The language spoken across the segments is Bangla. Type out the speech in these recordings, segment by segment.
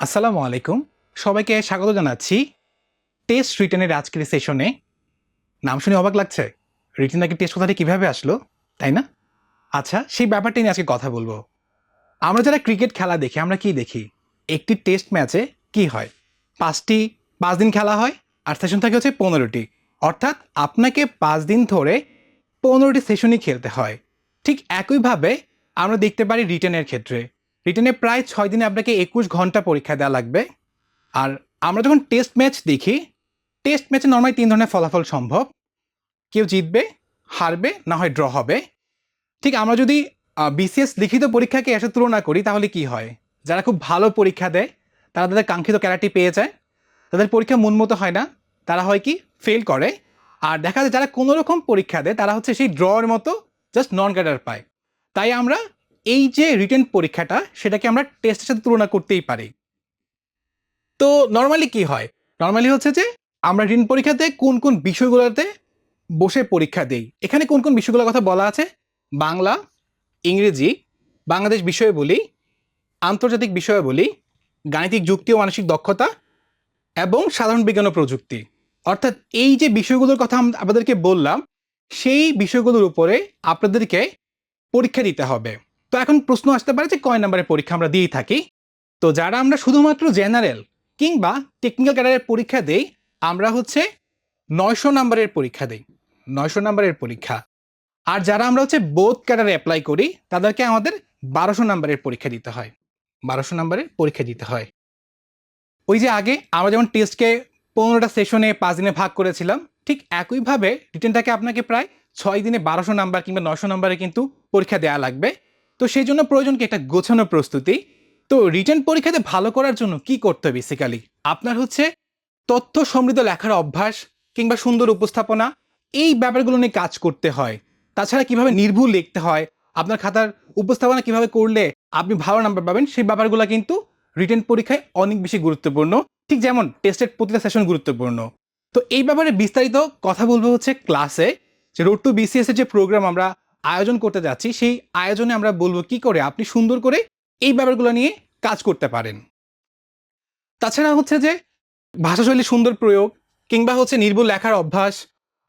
আসসালামু আলাইকুম। সবাইকে স্বাগত জানাচ্ছি টেস্ট রিটেনের আজকের সেশনে। নাম শুনে অবাক লাগছে। রিটেন নাকি টেস্ট কথাটি কীভাবে আসলো, তাই না? আচ্ছা সেই ব্যাপারটা নিয়ে আজকে কথা বলব। আমরা যারা ক্রিকেট খেলা দেখি, আমরা কি দেখি? একটি টেস্ট ম্যাচে কি হয়? পাঁচটি, পাঁচ দিন খেলা হয়, আর সেশন থাকে হচ্ছে পনেরোটি। অর্থাৎ আপনাকে পাঁচ দিন ধরে পনেরোটি সেশনই খেলতে হয়। ঠিক একইভাবে আমরা দেখতে পারি রিটেনের ক্ষেত্রে। রিটেনে প্রায় ছয় দিনে আপনাকে একুশ ঘণ্টা পরীক্ষা দেওয়া লাগবে। আর আমরা যখন টেস্ট ম্যাচ দেখি টেস্ট ম্যাচে নর্মালি তিন ধরনের ফলাফল সম্ভব। কেউ জিতবে, হারবে, না হয় ড্র হবে। ঠিক আমরা যদি বিসিএস লিখিত পরীক্ষাকে এসে তুলনা করি, তাহলে কি হয়? যারা খুব ভালো পরীক্ষা দেয়, তারা তাদের কাঙ্ক্ষিত ক্যারাটি পেয়ে যায়। তাদের পরীক্ষা মন মতো হয় না। তারা হয় কি? ফেল করে। আর দেখা যায় যারা কোনো রকম পরীক্ষা দেয়, তারা হচ্ছে সেই ড্রর মতো জাস্ট নন ক্যাডার পায়। তাই আমরা এই যে রিটেন পরীক্ষাটা, সেটাকে আমরা টেস্টের সাথে তুলনা করতেই পারি। তো নর্মালি কি হয়? নর্মালি হচ্ছে যে, আমরা রিটেন পরীক্ষাতে কোন কোন বিষয়গুলোতে বসে পরীক্ষা দেই। এখানে কোন কোন বিষয়গুলোর কথা বলা আছে? বাংলা, ইংরেজি, বাংলাদেশ বিষয়ে বলি, আন্তর্জাতিক বিষয়ে বলি, গাণিতিক যুক্তি ও মানসিক দক্ষতা, এবং সাধারণ বিজ্ঞান ও প্রযুক্তি। অর্থাৎ এই যে বিষয়গুলোর কথা আম- আপনাদেরকে বললাম, সেই বিষয়গুলোর উপরে আপনাদেরকে পরীক্ষা দিতে হবে। তো এখন প্রশ্ন আসতে পারে যে কয় নম্বরের পরীক্ষা আমরা দিয়ে থাকি। তো যারা আমরা শুধুমাত্র জেনারেল কিংবা টেকনিক্যাল ক্যাডারের পরীক্ষা দেই, আমরা হচ্ছে নয়শো নম্বরের পরীক্ষা দেই। নয়শো নম্বরের পরীক্ষা। আর যারা আমরা হচ্ছে বোধ ক্যাডারে অ্যাপ্লাই করি, তাদেরকে আমাদের বারোশো নম্বরের পরীক্ষা দিতে হয়। বারোশো নম্বরের পরীক্ষা দিতে হয়। ওই যে আগে আমরা যেমন টেস্টকে পনেরোটা সেশনে পাঁচ দিনে ভাগ করেছিলাম, ঠিক একইভাবে রিটেনটাকে আপনাকে প্রায় ছয় দিনে বারোশো নাম্বার কিংবা নশো নাম্বারে কিন্তু পরীক্ষা দেওয়া লাগবে। তো সেই জন্য প্রয়োজন কি একটা গোছানো প্রস্তুতি। তো রিটেন পরীক্ষাতে ভালো করার জন্য কি করতে হবে বেসিক্যালি আপনার হচ্ছে তথ্য সমৃদ্ধ লেখার অভ্যাস কিংবা সুন্দর উপস্থাপনা, এই ব্যাপারগুলো নিয়ে কাজ করতে হয়। তাছাড়া কীভাবে নির্ভুল লিখতে হয়, আপনার খাতার উপস্থাপনা কীভাবে করলে আপনি ভালো নাম্বার পাবেন, সেই ব্যাপারগুলো কিন্তু রিটেন পরীক্ষায় অনেক বেশি গুরুত্বপূর্ণ। ঠিক যেমন টেস্টের প্রতিটা সেশন গুরুত্বপূর্ণ। তো এই ব্যাপারে বিস্তারিত কথা বলব হচ্ছে ক্লাসে যে রোড টু বিসিএস এর যে প্রোগ্রাম আমরা আয়োজন করতে যাচ্ছি, সেই আয়োজনে আমরা বলব কি করে আপনি সুন্দর করে এই ব্যাপারগুলো নিয়ে কাজ করতে পারেন। তাছাড়া হচ্ছে যে ভাষাশৈলী সুন্দর প্রয়োগ কিংবা হচ্ছে নির্ভুল লেখার অভ্যাস,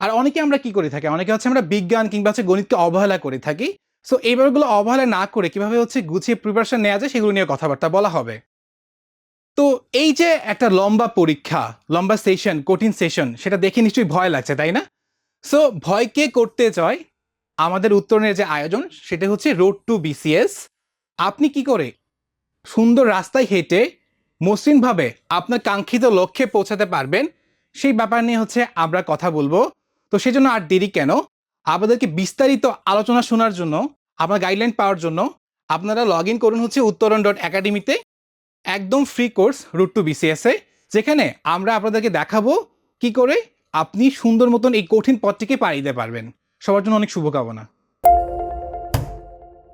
আর অনেকে আমরা কি করে থাকি? অনেকে হচ্ছে আমরা বিজ্ঞান কিংবা হচ্ছে গণিতকে অবহেলা করে থাকি। সো এই ব্যাপারগুলো অবহেলা না করে কীভাবে হচ্ছে গুছিয়ে প্রিপারেশন নেওয়া যায় সেগুলো নিয়ে কথাবার্তা বলা হবে। তো এই যে একটা লম্বা পরীক্ষা, লম্বা সেশন কঠিন সেশন সেটা দেখে নিশ্চয়ই ভয় লাগছে, তাই না? সো ভয় কে করতে চায়? আমাদের উত্তরণের যে আয়োজন, সেটা হচ্ছে রোড টু বিসিএস আপনি কি করে সুন্দর রাস্তায় হেঁটে মসৃণভাবে আপনার কাঙ্ক্ষিত লক্ষ্যে পৌঁছাতে পারবেন, সেই ব্যাপার নিয়ে হচ্ছে আমরা কথা বলব। তো সেজন্য আর দেরি কেন? আপনাদেরকে বিস্তারিত আলোচনা শোনার জন্য, আপনার গাইডলাইন পাওয়ার জন্য আপনারা লগ ইন করুন হচ্ছে উত্তরণ ডট একাডেমিতে একদম ফ্রি কোর্স রুট টু বিসিএসে যেখানে আমরা আপনাদেরকে দেখাবো কি করে আপনি সুন্দর মতন এই কঠিন পথটিকে পাড়ি দিতে পারবেন। সবার জন্য অনেক শুভকামনা।